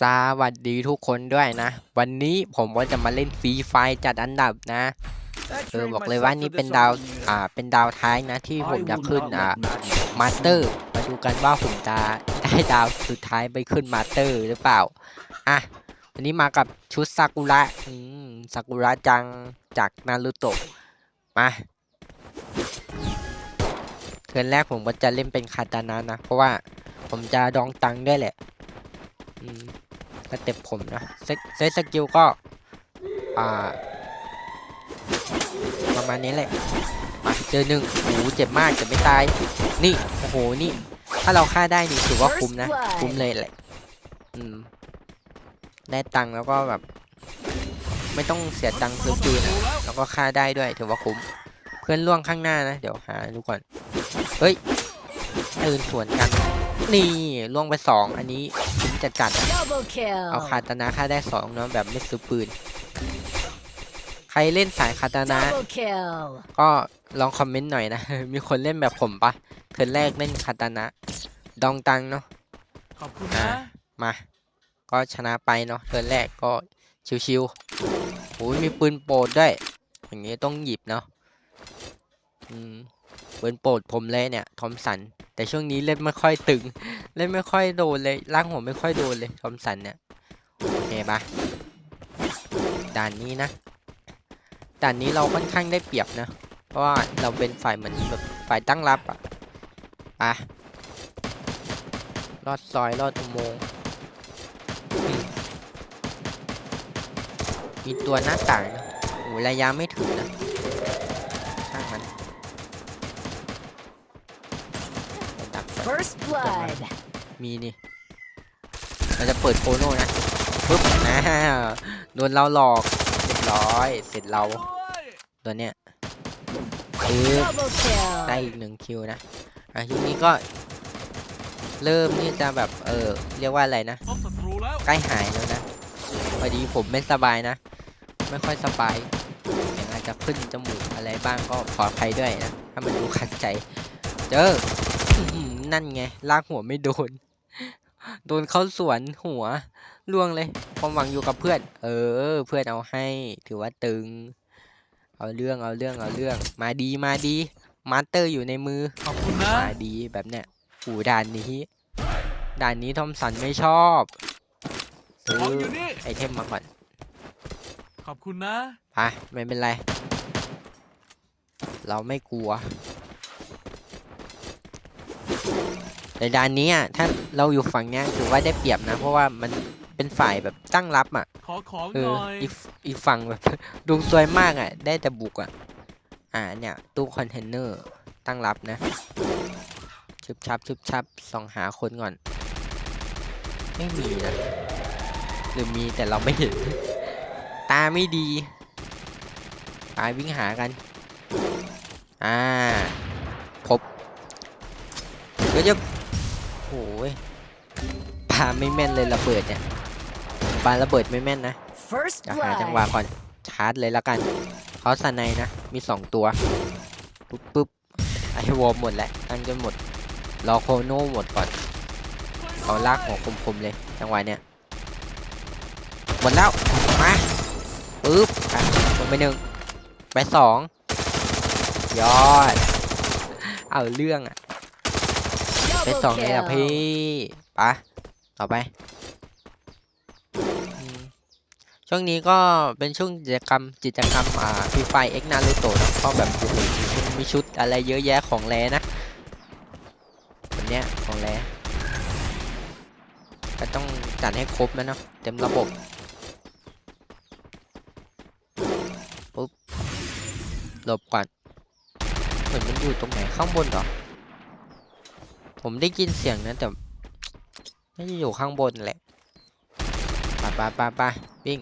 สวัสดีทุกคนด้วยนะ วันนี้ผมก็จะมาเล่นฟรีไฟจัดอันดับนะเออบอกเลยว่านี่เป็นดาวอ่าเป็นดาวท้ายนะที่ผมจะขึ้นอ่ามาสเตอร์มาดูกันว่าผมจะได้ดาวสุดท้ายไปขึ้นมาสเตอร์หรือเปล่าอะวันนี้มากับชุดซากุระอืมซากุระจังจากนารูโตะมาเทิร์นแรกผมก็จะเล่นเป็นคาตานะนะ เพราะว่าผมจะดองตังค์ด้วยแหละอืม สเต็ปผมนะเซตเซตสกิลก็ อ่า ประมาณนี้แหละมาเจอหนึ่งโอ้โหเจ็บมากแต่ไม่ตาย นี่ โอ้โห นี่ ถ้าเราฆ่าได้นี่ถือว่าคุ้มนะ คุ้มเลยแหละ อืม ได้ตังค์แล้วก็แบบ ไม่ต้องเสียตังค์ซื้อปืนอะแล้วก็ฆ่าได้ด้วย ถือว่าคุ้ม เพื่อนล่วงข้างหน้านะ เดี๋ยวหาดูก่อน เฮ้ยปืนสวนกัน นี่ล่วงไปสองอันนี้คุ้มจัดจัดๆอะ Double kill. เอาคาตานะฆ่าได้สองเนาะแบบไม่ซื้อปืน ใครเล่นสายคาตานะ Double kill. ก็ลองคอมเมนต์หน่อยนะ มีคนเล่นแบบผมปะเทิร์นแรกเล่นคาตานะ ดองตังเนาะขอบคุณอ่านะมา ก็ชนะไปเนาะเทิร์นแรกก็ชิวๆโอ้ยมีปืนโปรดด้วย อย่างนี้ต้องหยิบเนาะอืม ปืนโปรดผมเลยเนี่ยทอมสัน แต่ช่วงนี้เล่นไม่ค่อยตึง เล่นไม่ค่อยโดนเลยล่างหัวไม่ค่อยโดนเลยทอมสันเนี่ยโอเคปะด่านนี้นะด่านนี้เราค่อนข้างได้เปรียบนะ เพราะว่าเราเป็นฝ่ายเหมือนแบบฝ่ายตั้งรับอะไปลอดซอยลอดอุโมงค์อืมมีตัวหน้าต่างนะโอ้ระยะไม่ถึงนะ ช่างมันไปดักไว้ First blood. มีนี่เราจะเปิดโคโน่นะปึ๊บนะโดนเราหลอกเรียบร้อยเสร็จเราตัวเนี้ยปึ๊บ Double kill. ได้อีกหนึ่งคิวนะอะช่วงนี้ก็ เริ่มที่จะแบบเออเรียกว่าอะไรนะพบศัตรูแล้วใกล้หายแล้วนะพอดีผมไม่สบายนะ ไม่ค่อยสบายอย่างอาจจะขึ้นจมูกอะไรบ้างก็ขออภัยด้วยนะ ถ้ามันดูขัดใจ เจออื้อหือ นั่นไง ลากหัวไม่โดน โดนเข้าสวนหัวล่วงเลย ความหวังอยู่กับเพื่อน เออ เพื่อนเอาให้ ถือว่าตึง เอาเรื่อง เอาเรื่อง เอาเรื่อง มาดี มาดี มาสเตอร์อยู่ในมือ ขอบคุณนะ มาดีแบบเนี้ยหูด่านนี้ ด่านนี้ทอมสันไม่ชอบซื้อของอยู่นี่ ไอเทมมาก่อน ขอบคุณนะไปไม่เป็นไร เราไม่กลัว แต่ด่านนี้อะถ้าเราอยู่ฝั่งเนี้ยถือว่าได้เปรียบนะ เพราะว่ามันเป็นฝ่ายแบบตั้งรับอะขอของเอหอน่อยอีกอีกฝั่งแบบดวงซวยมากอะ ได้แต่บุกอะ อ่าเนี่ยตู้คอนเทนเนอร์ตั้งรับนะชึบชับชึบชับส่องหาคนก่อน ไม่มีนะหรือมีแต่เราไม่เห็น ตาไม่ดีไปวิ่งหากัน อ่าพบ ก็จะโอ้ยปาไม่แม่นเลยระเบิดเนี่ยปาระเบิดไม่แม่นนะ First จะหาจังหวะ blood. ก่อนชาร์จเลยแล้วกันเขาสไนนะมีสองตัวปุ๊บปุ๊บไอวอลหมดแล้วตั้งจนหมดรอโคโน่หมดก่อนเอาลากหัวคมๆเลยจังหวะเนี้ยหมดแล้วมาปุ๊บอะลงไปหนึ่งไปสองยอด เอาเรื่องอะ ไปสองเลยอะพี่ปะต่อไป ช่วงนี้ก็เป็นช่วงกิจกรรมกิจกรรมอ่าฟรีไฟเอ็กนารูโตะนะก็แบบมีชุดอะไรเยอะแยะของแรนะวันเนี้ยของแรก็ต้องจัดให้ครบนะเนาะเต็มระบบปุ๊บหลบก่อนเหมือนมันอยู่ตรงไหนข้างบนเหรอ ผมได้ยินเสียงนะแต่น่าจะอยู่ข้างบนแหละไปไปไปไปวิ่ง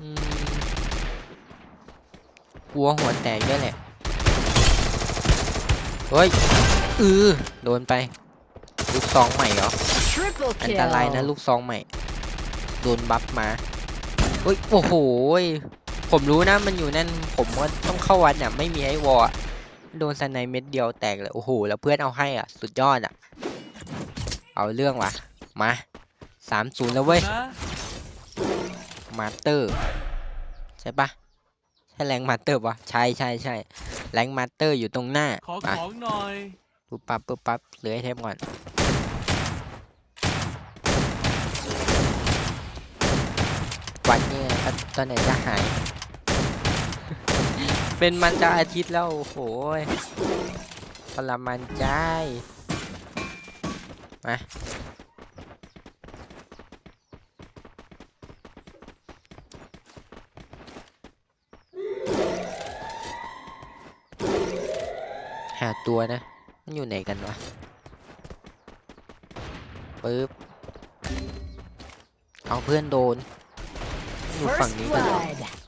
อืมกลัวหัวแตกด้วยแหละ เฮ้ยเออโดนไป ลูกซองใหม่เหรอ Triple อันตรายนะ kill. ลูกซองใหม่ โดนบัฟมา เฮ้ย โอ้โหยผมรู้นะมันอยู่นั่น ผมว่าต้องเข้าวัดเนี่ยไม่มีไอ้วอลอะ โดนสไนเม็ดเดียวแตกเลยโอ้โหแล้วเพื่อนเอาให้อะ สุดยอดอะ เอาเรื่องว่ะ มาสามศูนย์แล้วเว้ยนะมาสเตอร์ ใช่ปะใช่แรงมาสเตอร์ปะใช่ใช่ใช่แรงมาสเตอร์อยู่ตรงหน้าขอมาของหน่อยปุ๊บปั๊บปุ๊บปั๊บเหลือไอเทมก่อนวันนี้ก็ตอนไหนจะหาย เป็นมันจะอาทิตย์แล้ว โอ้โหยทรมานใจมาหาตัวนะ มันอยู่ไหนกันวะปึ๊บ เอาเพื่อนโดน อยู่ฝั่งนี้กันเหรอ blood.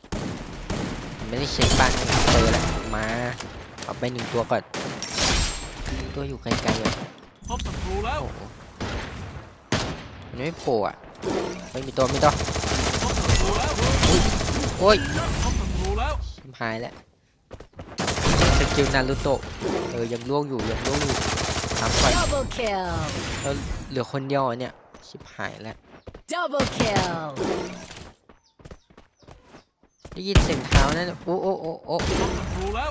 ไม่ได้เช็คบ้านเจอแล้วมาเอาไปหนึ่งตัวก่อนตัวอยู่ไกลๆเลยพบศัตรูแล้วโอ้โหมันไม่โผล่อะไม่มีตัวมีตัวพบศัตรูแล้วโอ้ยพบศัตรูแล้วชิบหายแล้วสกิลนารูโตะเออยังล่วงอยู่ยังล่วงอยู่ทำก่อน Double kill. แล้วเหลือคนเดียวเหรอเนี่ยชิบหายแล้ว Double kill. ได้ยินเสียงเท้านั่นน่ะโอ้โอ้โอ้โอ้พบศัตรูแล้ว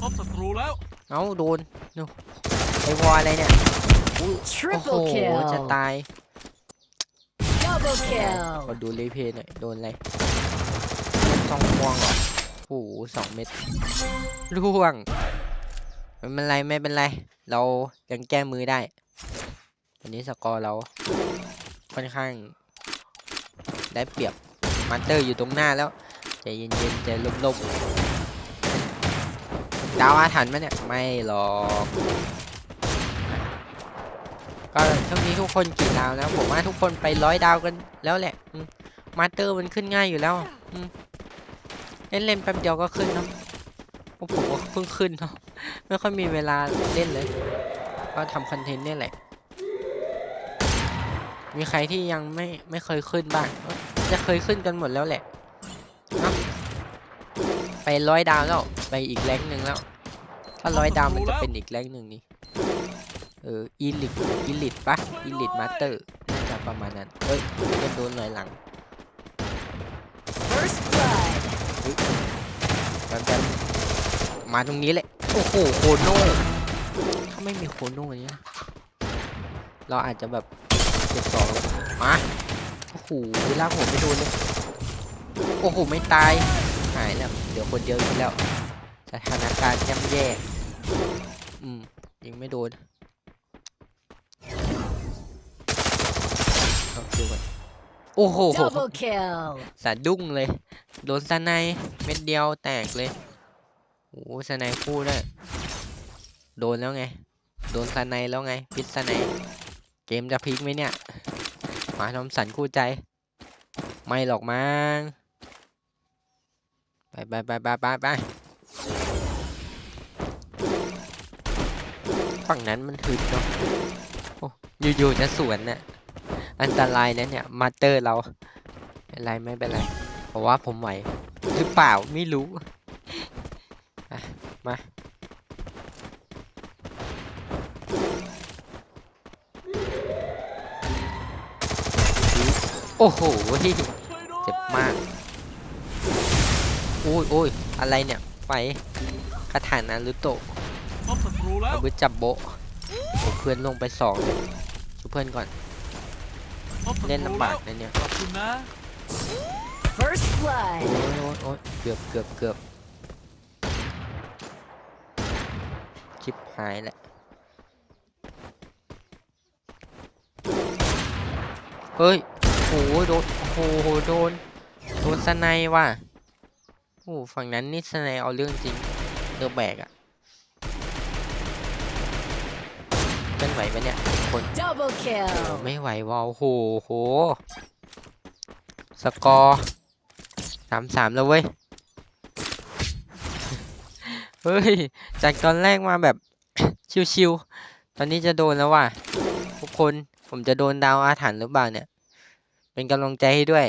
พบศัตรูแล้วเอ้าโดนนู่นไอวอลอะไรเนี่ยอุ๊ยโอ้โห Triple จะ kill. ตาย Double ขอ kill. ดูรีเพย์หน่อยโดนอะไรสองม่วงเหรอโอ้โหสองเม็ดร่วงไม่เป็นไรไม่เป็นไร เรายังแก้มือได้วันนี้สกอร์เราค่อนข้าง ได้เปรียบ มาสเตอร์อยู่ตรงหน้าแล้วใจเย็นๆใจลมๆดาวอาถรรพ์ไหมเนี่ยไม่หรอกก็ช่วงนี้ทุกคนกี่ดาวแล้วผมว่าทุกคนไปร้อยดาวกันแล้วแหละมาสเตอร์มันขึ้นง่ายอยู่แล้วเล่นเล่นแป๊บเดียวก็ขึ้นเนาะพวกผมก็เพิ่งขึ้นเนาะไม่ค่อยมีเวลาเล่นเลย ก็ทำคอนเทนต์เนี่แหละมีใครที่ยังไม่ไม่เคยขึ้นบ้าง จะเคยขึ้นกันหมดแล้วแหละเนาะไปร้อยดาวแล้วไปอีกแรงค์หนึ่งแล้ว ถ้าร้อยดาวมันจะเป็นอีกแรงค์หนึ่งนี่เอออีลิทอีลิทปะอีลิทมาสเตอร์น่าจะประมาณนั้นเฮ้ยเล่นโดนหน่อยหลัง First blood. แป๊บแบบมาตรงนี้เลยโอ้โหโคโน่ถ้าไม่มีโคโน่เนี่ยเราอาจจะแบบเจ็บสองเลยมาโอ้โหลากหัวไม่โดนเลย โอ้โห ไม่ตาย หายแล้ว เดี๋ยวคนเดียวอีกแล้ว สถานการณ์ย่ำแย่ อืม ยิงไม่โดนเอาคิวก่อนโอ้โห Double kill. สะดุ้งเลย โดนสไนป์เม็ดเดียวแตกเลยโอ้โหสไนป์คู่ด้วยโดนแล้วไง โดนสไนป์แล้วไง พิษสไนป์เกมจะพลิกไหมเนี่ย มาทอมสันคู่ใจ ไม่หรอกมั้งไปไปไปไปไปไปฝั่งนั้นมันถึกเนาะโอ้อยู่ๆจะสวนน่ะอันตรายนะเนี่ยมาเตอร์เราไม่เป็นไรไม่เป็นไรเพราะว่าผมไหวหรือเปล่าไม่รู้มา โอ้โหช่วยด้วยเจ็บมากโอ้ยโอ้ยอะไรเนี่ยไฟคาถานารุโตะพบศัตรูแล้วอาวุธจับโบะโอ้เพื่อนลงไปสองเลยช่วยเพื่อนก่อนพบศัตเล่นรูลำบาแล้กวนะเนี่ยขอบคุณนะ First blood. โอ้ยโอ้ยโอ้ยเกือบเกือบเกือบชิบหายแหละเฮ้ย โอ้โหโดนโอ้โหโดนโดนสไนด์ว่ะโอ้โหฝั่งนั้นนี่สไนด์เอาเรื่องจริงเดอแบกอะเป็นไหวปะเนี่ยทุกคน Double โอ้ kill. ไม่ไหวว่ะโอ้โหโหสกอร์สามสามแล้วเว้ยเฮ้ยจากตอนแรกมาแบบชิวๆตอนนี้จะโดนแล้วว่ะทุกคนผมจะโดนดาวอาถรรพ์หรือเปล่าเนี่ย เป็นกำลังใจให้ด้วย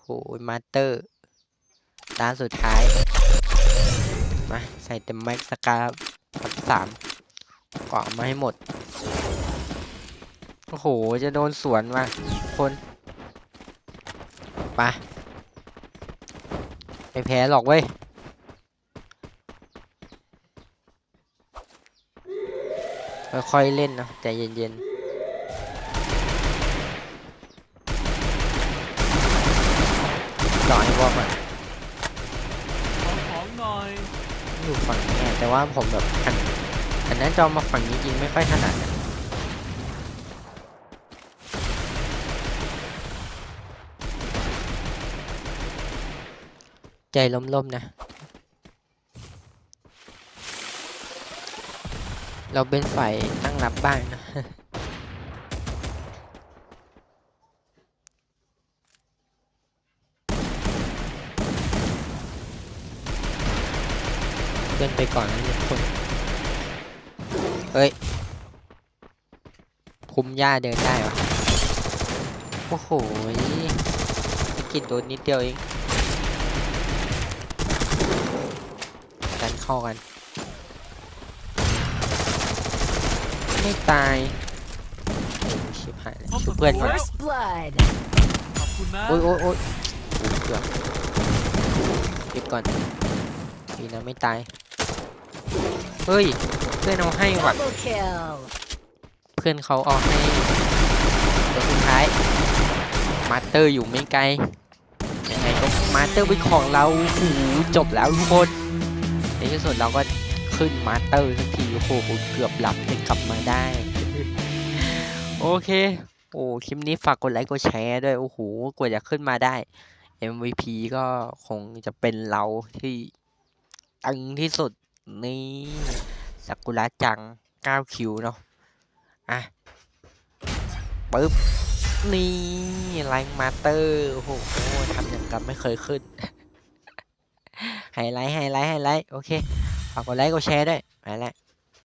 โหมาสเตอร์ตาสุดท้าย มาใส่เต็มแม็กซ์สกาพับสามเกาะมาให้หมด โอ้โห จะโดนสวนว่ะคนไปะไม่แพ้หรอกเว้ย ค่อยๆเล่นนะใจเย็นๆ รอให้วอกอะขอของหน่อยอยู่ฝั่งนี้อะแต่ว่าผมแบบหันหันหน้าจอมาฝั่งนี้ยิงไม่ค่อยถนัดอะใจล้มๆนะ เราเป็นฝ่ายตั้งรับบ้างนะ เดินไปก่อนนะทุกคน เฮ้ย คุมหญ้าเดินได้วะโอ้โหสกิดโดนนิดเดียวเอง กันเข้ากัน ไม่ตายโอ้ชิบหายแล้วช่วยเพื่อนก่อน First blood. ขอบคุณนะโอ้ยโอ้ยโอ้ยโอ้ยเกือบเก็บก่อนดีนะไม่ตาย เฮ้ย เพื่อนเอาให้ว่ะ Double kill. เพื่อนเขาเอาให้ตัวสุดท้าย มาสเตอร์อยู่ไม่ไกล ยังไงก็มาสเตอร์เป็นของเราโอ้โหจบแล้วทุกคน ในที่สุดเราก็ขึ้นมาสเตอร์สักทีโอ้โหเกือบหลับแต่กลับมาได้ โอเค โอ้คลิปนี้ฝากกดไลค์กดแชร์ด้วย โอ้โหกว่าจะขึ้นมาได้ MVP ก็คงจะเป็นเราที่ตึงที่สุด นี่สักุระจัง9คิวเนาะอะปึ๊บนี่ไลน์มาเตอร์โอ้โหทำอย่างกับไม่เคยขึ้นไฮไลท์ไฮไลท์ไฮไลท์โอเคฝากกดไลค์กดแชร์ด้วยไปแล้ว